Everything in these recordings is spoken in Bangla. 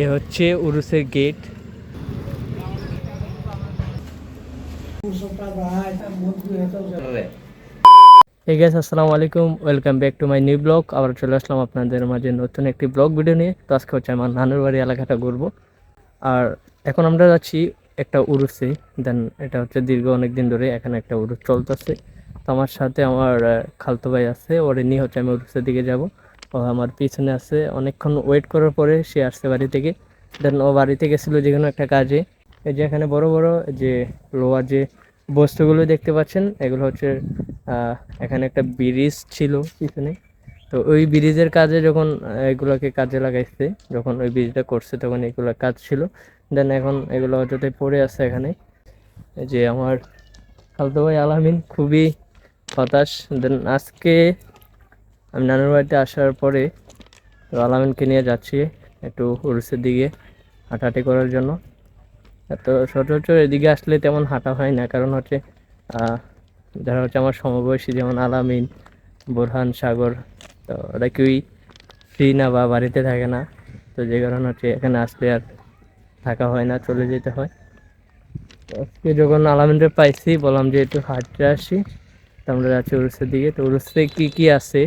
এ হচ্ছে উরুসের গেট এই গাইস আসসালামু আলাইকুম। Welcome back to my new blog আবার চলে আসলাম আপনাদের মাঝে নতুন একটি ব্লগ ভিডিও নিয়ে। তো আজকে হচ্ছে আমার নানুর বাড়ি এলাকাটা ঘুরবো। আর এখন আমরা যাচ্ছি একটা উরুসে। দেন এটা হচ্ছে দীর্ঘ অনেক দিন ধরে এখানে একটা উরুস চলতেছে। তো আমার সাথে আমার খালতো ভাই আছে। ওরে নিয়ে হচ্ছে আমি উরুসের দিকে যাব। আমার পিছনে আছে। অনেকক্ষণ ওয়েট করার পরে সে আসছে বাড়ি থেকে। দেন ও বাড়িতে গেছিল যে কোনো একটা কাজে। এই যে এখানে বড় বড় যে লোহার যে বস্তুগুলো দেখতে পাচ্ছেন, এগুলো হচ্ছে এখানে একটা ব্রিজ ছিল পিছনে। তো ওই ব্রিজের কাজে যখন এগুলোকে কাজে লাগাইছে, যখন ওই ব্রিজটা করছে তখন এগুলো কাজ ছিল। দেন এখন এগুলো অযথাই পড়ে আছে এখানে। যে আমার খালতো ভাই আলামিন খুবই হতাশ। দেন আজকে আমি নানুর বাড়িতে আসার পরে তো আলামিনকে নিয়ে যাচ্ছি একটু উরুসের দিকে হাঁটাহাঁটি করার জন্য। তো সচরাচর এদিকে আসলে তেমন হাঁটা হয় না, কারণ হচ্ছে যারা হচ্ছে আমার সমবয়সী, যেমন আলামিন বোরহান, সাগর, তো ওরা কেউই ফ্রি না বা বাড়িতে থাকে না। তো যে কারণে হচ্ছে এখানে আসলে আর থাকা হয় না, চলে যেতে হয়। আজকে যখন আলামিনটা পাইছি, বললাম যে একটু হাঁটতে আসি, তো আমরা যাচ্ছি উরুসের দিকে। তো উরুসে কী কী আছে?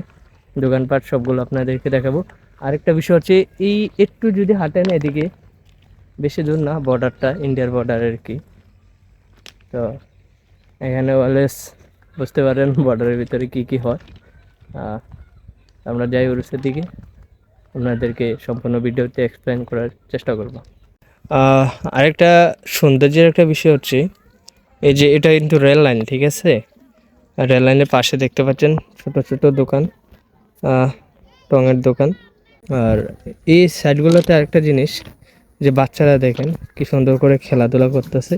দোকানপাট সবগুলো আপনাদেরকে দেখাবো। আরেকটা বিষয় হচ্ছে, এই একটু যদি হাঁটেন এদিকে, বেশি দূর না বর্ডারটা ইন্ডিয়ার বর্ডার আর কি? তো এখানে অলওয়েজ বুঝতে পারেন বর্ডারের ভিতরে কি কি হয়। আমরা যাই উরুসের দিকে, আপনাদেরকে সম্পূর্ণ ভিডিওতে এক্সপ্লেন করার চেষ্টা করব। আরেকটা সৌন্দর্যের একটা বিষয় হচ্ছে, এই যে এটা কিন্তু রেল লাইন ঠিক আছে? রেল লাইনের পাশে দেখতে পাচ্ছেন ছোট ছোট দোকান। টঙের দোকান। আর এই সাইডগুলোতে আরেকটা জিনিস, যে বাচ্চারা দেখেন কি সুন্দর করে খেলাধুলা করতেছে।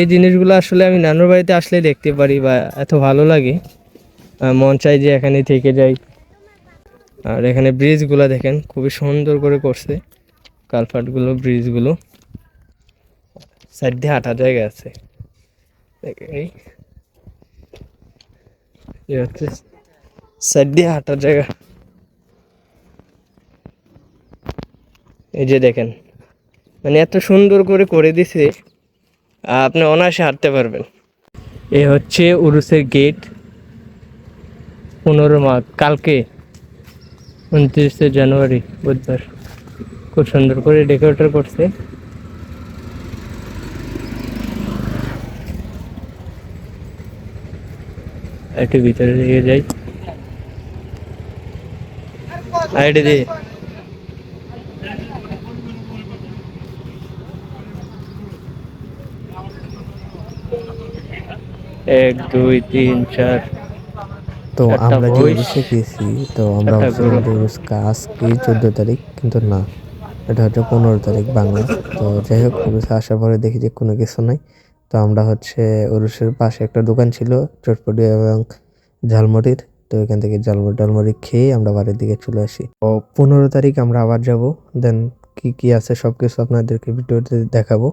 এই জিনিসগুলো আসলে আমি নানুর বাড়িতে আসলে দেখতে পারি বা এত ভালো লাগে। মন চাই যে এখানে থেকে যাই। আর এখানে ব্রিজগুলো দেখেন, খুবই সুন্দর করে করছে। কালপাটগুলো, ব্রিজগুলো। সাইড দিয়ে হাঁটা জায়গা আছে। এই হচ্ছে সাইড দিয়ে হাঁটার জায়গা। এই যে দেখেন মানে এত সুন্দর করে করে দিছে, আপনি অনায়াসে হাঁটতে পারবেন। এ হচ্ছে উরুসের গেট পনেরো মার্চ কালকে উনত্রিশে জানুয়ারি, বুধবার। খুব সুন্দর করে ডেকোরেটর করছে। একটু ভিতরে দিকে যাই। আইডি দিয়ে। এক দুই তিন চার। তো আমরা যে voice, গেছি তো আমরা আজকে চোদ্দ তারিখ কিন্তু না এটা হচ্ছে পনেরো তারিখ বাংলা। তো যাই হোক উড়িষ্যা আসার পরে দেখি যে কোনো কিছু নাই। তো আমরা হচ্ছে উড়িষ্যার পাশে একটা দোকান ছিল চটপটি এবং ঝালমুড়ির। তো এখান থেকে ঝালমুড়ি টালমুড়ি খেয়ে আমরা বাড়ির দিকে চলে আসি। ও পনেরো তারিখ আমরা আবার যাব। দেন কি কি আছে সব কিছু আপনাদেরকে ভিডিওতে দেখাবো।